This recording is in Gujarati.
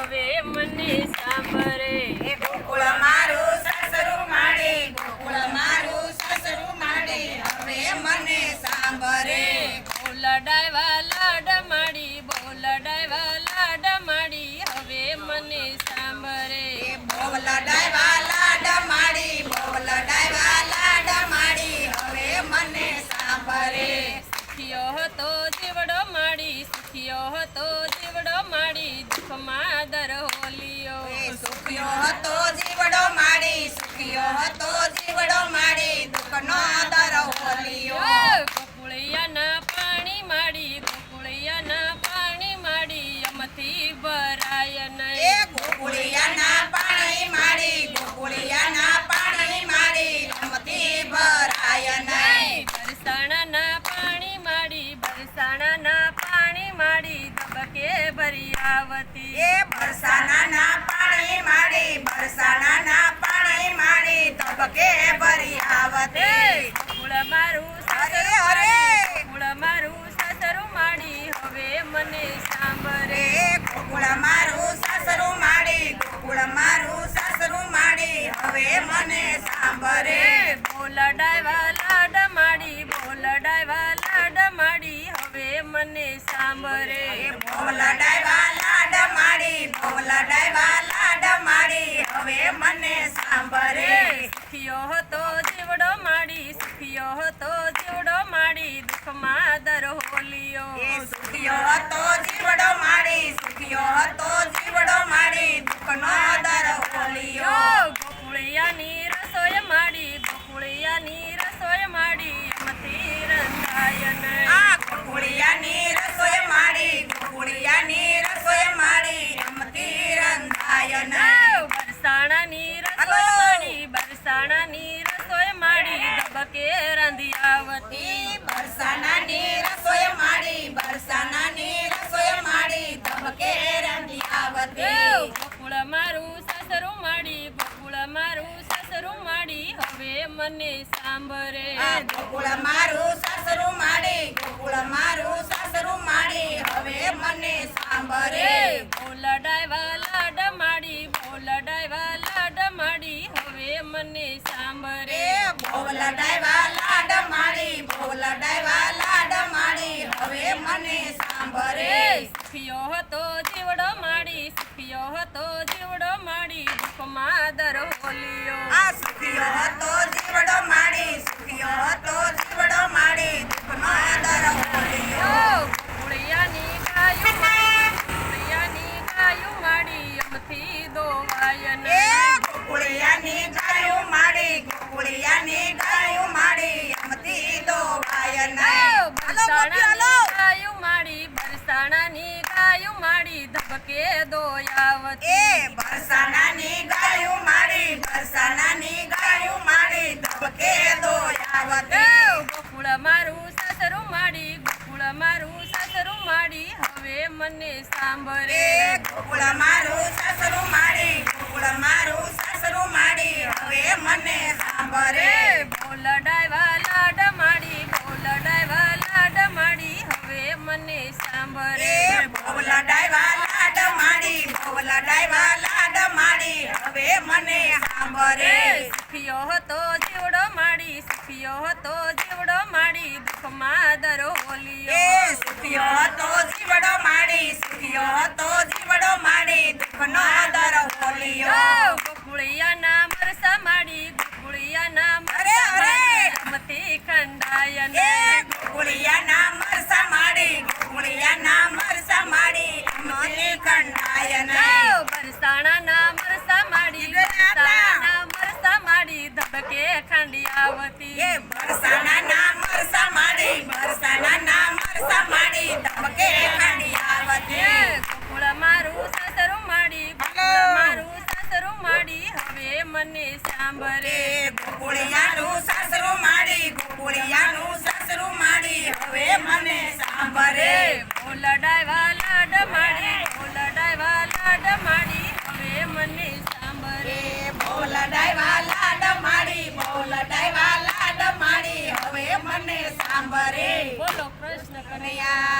હવે મને સાંભળે. એ ગોકુળ મારું સાસરું માડે ગોકુળ મારું સાસરું માડે હવે મને સાંભળે. બોલડાવા લાડ માડી બોલડાવા લાડ માડી હવે મને સાંભળે. બોલ ડાયવા લાડ માડી બોલ ડાયવા લાડ માડી હવે મને સાંભળે. સુખિયો હતો જીવડો માડી સુખિયો હતો માડી દુઃખમાં દર હોલિયો સુખ્યો હતો જીવડો માડી સુખ્યો હતો જીવડો માડી દુઃખનો દર હોલિયો ગોકુળિયાના પાણી માડી ગોકુળિયાના પાણી માડી અમથી ભરાય નહીં. ગોકુળિયાના પાણી માડી ગોકુળિયાના પાણી માડી રમતી ભરાય નહીં. બરસાણાના પાણી માડી બરસાણાના પાણી માડી ધબકે ભરી એ બરસાના ના પાણી માડી બરસાનાના પાણી માડી તબકે ભરી કુળ મારું સાસરું અરે! કુળ મારું સાસરું માડી હવે મને સાંભળે. કુળ મારું મને સાંભળે. એ ભોલા ડાયવા લાડ માડી ભોલા ડાયવા માડી હવે મને સાંભળે. સુખિયો હતો જીવડો માડી સુખિયો હતો જીવડો માડી દુઃખમાં દર હોલિયો સુખિયો હતો જીવડો માડી સુખિયો હતો માડી ધબકે રાંધી બરસાનાની રસોઈ માડી બરસાનાની રસોઈ માડી ધબકે રંધી આવતી. મારું સાસરું માડી ગોકુળ મારું સાસરું માડી હવે મને સાંભળે. ગોકુળ મારું સાસરું માડી ગોકુળ મારું રે લાડ માડી ભોલા લાડ માડી હવે મને સાંભળે સુખિયો હતો જીવડો માડી સુખિયો હતો જીવડો માડી દુઃખમાં દર હોલિયો આ સુખિયો હતો હતો ગાયું માડી બરસાણાની ગાયું માડી ધબકે દોયાવતી. એ બરસાનાની ગાયું માડી બરસાનાની ગાયું માડી ધબકે દોયાવતી. ગોકુળ મારું સાસરું માડી ગોકુળ મારું સાસરું માડી હવે મને સાંભળે. ગોકુળ મારું સાસરું માડી ગોકુળ મારું સાસરું માડી હવે મને સાંભળે. સાંભળે સુખિયો હતો એ બરસાના મરસા માડી બરસાના કનૈયા